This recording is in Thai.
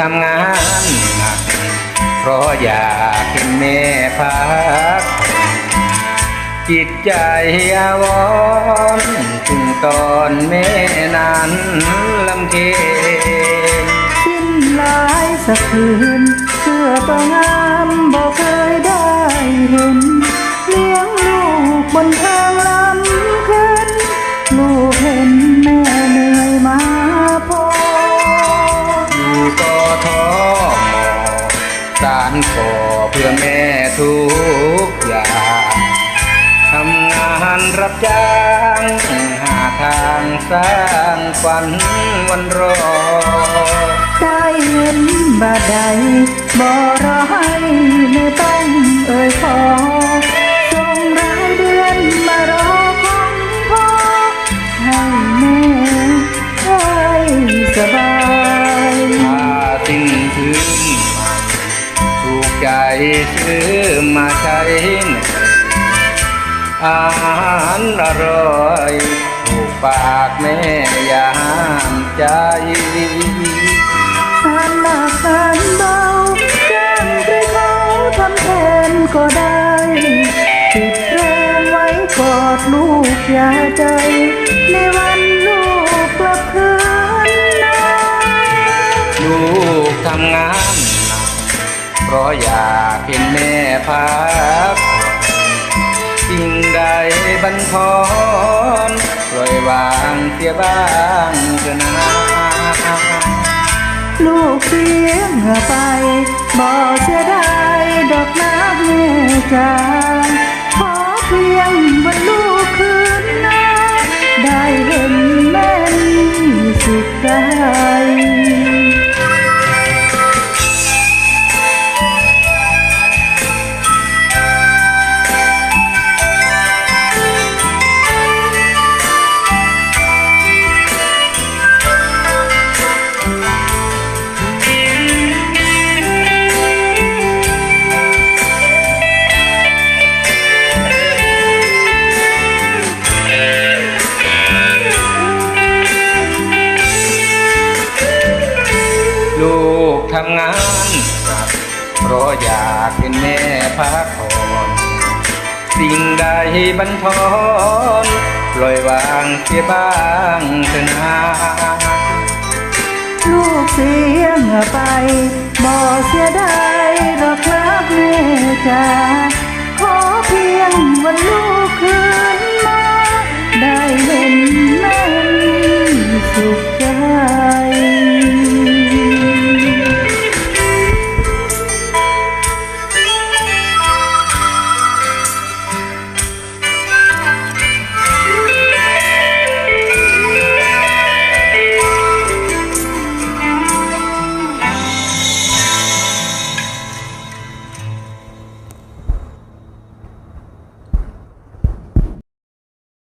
ทำงานหนัก เพราะอยากเห็นแม่พัก จิตใจอาวรณ์ถึงตอนแม่นั้นลำเค็ญสิ้นหลายสักคือนเสื้อตัวงามบอกเคยได้เห็น สารขอเพื่อแม่ทุกอย่างทำงานรับจ้างหาทางสร้างฝันวันรอ ได้เห็นบาดใดบ่รอให้ไม่ต้องเอ่ยขอ กใจซื้อมาใช้หน่อยอาหารอร่อยถูกปากแม่ยามใจทานหนักทานเบาจ้างให้เขาทำแทนก็ได้ติดแรงไว้กอดลูกอย่าใจ ในวันลูกกลับคืนนาลูกทำงาน เพราะอยากเห็นแม่พักสิ่งใดบันทอนปล่อยวางเสียบ้างเถอะนะลูกเสียเหงื่อไป บ่เสียดายดอกน้ำแม่จา ทำงานเพราะอยากเป็นแม่พักผ่อนสิ่งใดบันทอนปล่อยวางเสียบ้างเถอะนะลูกเสียเมื่อไปบ่เสียดายดอกรักแม่จ๋า